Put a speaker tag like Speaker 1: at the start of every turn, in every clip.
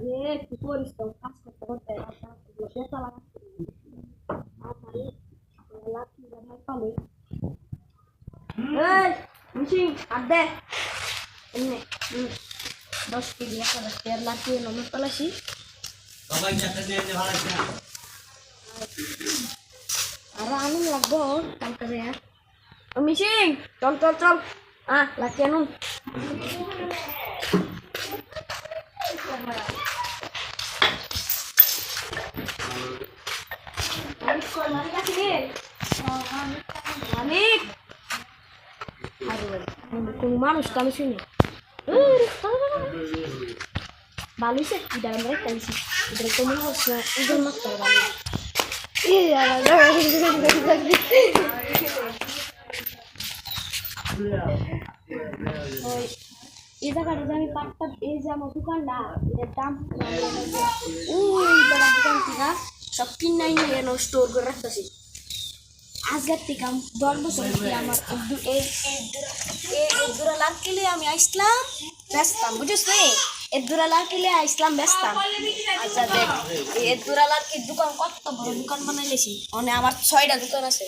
Speaker 1: যে কি করিস তো কাজ করতে করতে বেতা লাগাচ্ছে আর তাহলে লাঠি ব্যবহার পালে এই মিশিং আর দে এমনি হুম দশ কেজি এক হাজার দেড় লাখ দিয়ে নম্বর তলাসি
Speaker 2: সবাই চারটে দিয়ে যে ভাড়া কিনা
Speaker 1: আর আমি লাগবো কালকে হ্যাঁ মিশিং চল চল মানুষ তো আমি শুনি বালিশে ইটা আমরা কাইছি ইটা তো মনে হচ্ছে ইদের মাত্র বালিশ ওই এই জায়গাটা আমি পাটটা এই যে আমার দোকানটা দাম সব কিনাই নিয়ে এনে স্টোর করে রাখতেছি। আজকের থেকে দশ বছর আমার। দুরা লাখ আমি আসলাম ব্যস্তাম বুঝিস রে এর দুরা লাখ কিলে আসলাম ব্যস্তাম। আচ্ছা দেখ এই দুরা কি দোকান কত বড় দোকান বানাইলেছি। মানে আমার ছয়টা দোকান আছে।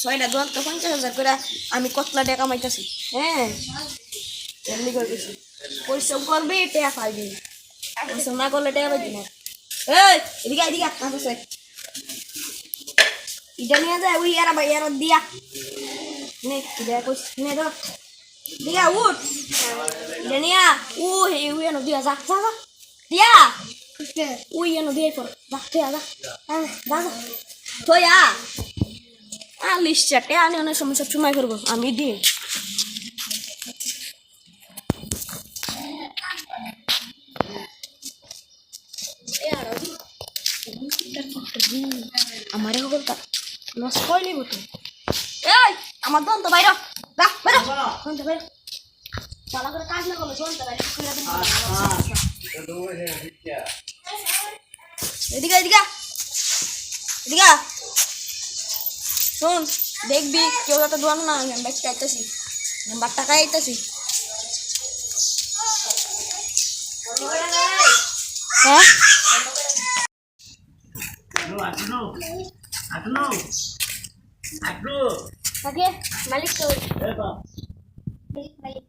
Speaker 1: ছয়টা দোকান তো পঞ্চাশ হাজার করে আমি কতলা টাকা কামাইতেছি হ্যাঁ? এমনি করে গেছি পরিশ্রম করবি, টাকা পাইবি। পরিশ্রম না করলে টাকা পাইবি না। এই, এদিকে এদিকে আপনার কাছে এটা নিয়ে যায় ওই এরা ভাই এরা দিয়া। নে এটা কইস নে, ধর। দিয়া, উঠ। এটা নিয়া ও হে ওই এনো দিয়া যা যা যা। দিয়া। ওই এনো দিয়া পর যা, দিয়া, যা। যা যা। থয়া আ লিস্ট চাটে আনি অনেক সময় সব সময় করব। আমি দিই আমার বলতা লস কইলি বতো এই আমার দন্ত বাইর যা বাইর দন্ত বাইর চালা করে কাজ না করলে দন্ত বাইর করে দিন এদিকে এদিকে। এদিকে। শোন দেখবি কেউ যাতে দোয়ান না আমি বাইকটা আইতেছি। নাম্বার টাকা আইতেছি। হ্যাঁ? అటును అటును అటును
Speaker 2: ఓకే మళ్ళీ
Speaker 1: మళ్ళీ